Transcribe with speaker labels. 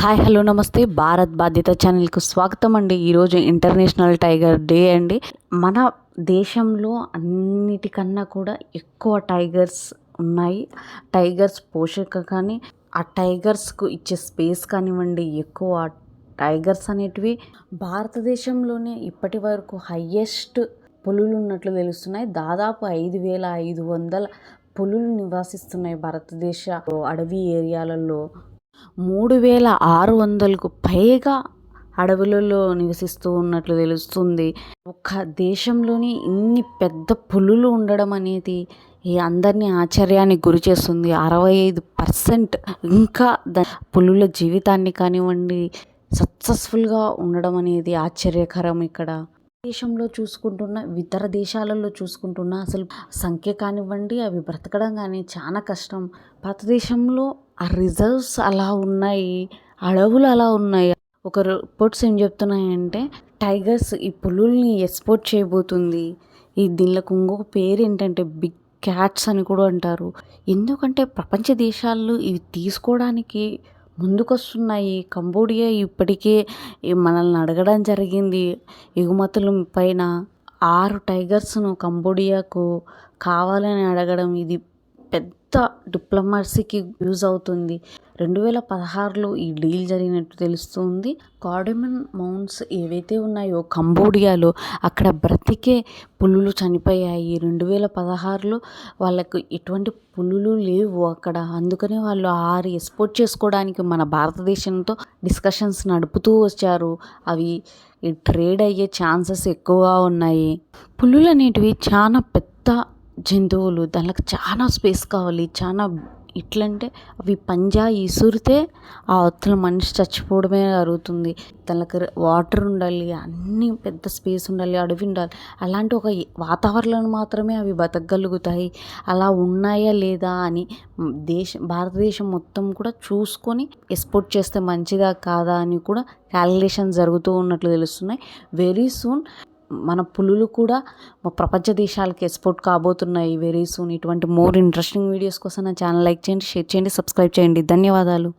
Speaker 1: Hi hello నమస్తే. భారత్ బాధ్యత ఛానల్కు స్వాగతం అండి. ఈరోజు ఇంటర్నేషనల్ టైగర్ డే అండి. మన దేశంలో అన్నిటికన్నా కూడా ఎక్కువ టైగర్స్ ఉన్నాయి. టైగర్స్ పోషక కానీ ఆ టైగర్స్కు ఇచ్చే స్పేస్ కానివ్వండి ఎక్కువ టైగర్స్ అనేటివి భారతదేశంలోనే ఇప్పటి వరకు హయ్యెస్ట్ పులులు ఉన్నట్లు తెలుస్తున్నాయి. దాదాపు ఐదు వేల ఐదు వందల పులులు నివాసిస్తున్నాయి భారతదేశ అడవి ఏరియాలలో. మూడు వేల ఆరు వందలకు పైగా అడవులలో నివసిస్తూ ఉన్నట్లు తెలుస్తుంది. ఒక దేశంలోని ఇన్ని పెద్ద పులులు ఉండడం అనేది ఈ అందరినీ ఆశ్చర్యానికి గురి చేస్తుంది. అరవై ఐదు పర్సెంట్ ఇంకా ద పులుల జీవితాన్ని కానివ్వండి సక్సెస్ఫుల్గా ఉండడం అనేది ఆశ్చర్యకరం ఇక్కడ. దేశంలో చూసుకుంటున్న ఇతర దేశాలలో చూసుకుంటున్న అసలు సంఖ్య కానివ్వండి అవి బ్రతకడం కానీ చాలా కష్టం. భారతదేశంలో ఆ రిజర్వ్స్ అలా ఉన్నాయి అడవులు అలా ఉన్నాయి. ఒక రిపోర్ట్స్ ఏం చెప్తున్నాయంటే టైగర్స్ ఈ పులుల్ని ఎక్స్పోర్ట్ చేయబోతుంది. ఈ దీనికి ఇంకొక పేరు ఏంటంటే బిగ్ క్యాట్స్ అని కూడా అంటారు. ఎందుకంటే ప్రపంచ దేశాలు ఇవి తీసుకోవడానికి ముందుకొస్తున్నాయి. కంబోడియా ఇప్పటికే మనల్ని అడగడం జరిగింది. ఎగుమతుల పైన ఆరు టైగర్స్ను కంబోడియాకు కావాలని అడగడం ఇది పెద్ద డిప్లొమసీకి యూజ్ అవుతుంది. రెండు వేల పదహారులో ఈ డీల్ జరిగినట్టు తెలుస్తుంది. కార్డమన్ మౌంట్స్ ఏవైతే ఉన్నాయో కంబోడియాలో అక్కడ బ్రతికే పులులు చనిపోయాయి. రెండు వేల పదహారులో వాళ్ళకు ఎటువంటి పులులు లేవు అక్కడ. అందుకనే వాళ్ళు ఆరు ఎక్స్పోర్ట్ చేసుకోవడానికి మన భారతదేశంతో డిస్కషన్స్ నడుపుతూ వచ్చారు. అవి ట్రేడ్ అయ్యే ఛాన్సెస్ ఎక్కువగా ఉన్నాయి. పులులు అనేటివి చాలా పెద్ద జంతువులు దానికి చాలా స్పేస్ కావాలి. చాలా ఎట్లంటే అవి పంజా ఇసురితే ఆ అవతల మనిషి చచ్చిపోవడమే జరుగుతుంది. దానికి వాటర్ ఉండాలి అన్నీ పెద్ద స్పేస్ ఉండాలి అడవి ఉండాలి. అలాంటి ఒక వాతావరణంలో మాత్రమే అవి బతకగలుగుతాయి. అలా ఉన్నాయా లేదా అని దేశం భారతదేశం మొత్తం కూడా చూసుకొని ఎక్స్పోర్ట్ చేస్తే మంచిదా కాదా అని కూడా క్యాలిక్యులేషన్ జరుగుతూ ఉన్నట్లు తెలుస్తున్నాయి. వెరీ సూన్ మన పులులు కూడా ప్రపంచ దేశాలకి ఎక్స్పోర్ట్ కాబోతున్నాయి. వెరీ సూన్ ఇటువంటి మోర్ ఇంట్రెస్టింగ్ వీడియోస్ కోసం నా ఛానల్ లైక్ చేయండి షేర్ చేయండి సబ్స్క్రైబ్ చేయండి. ధన్యవాదాలు.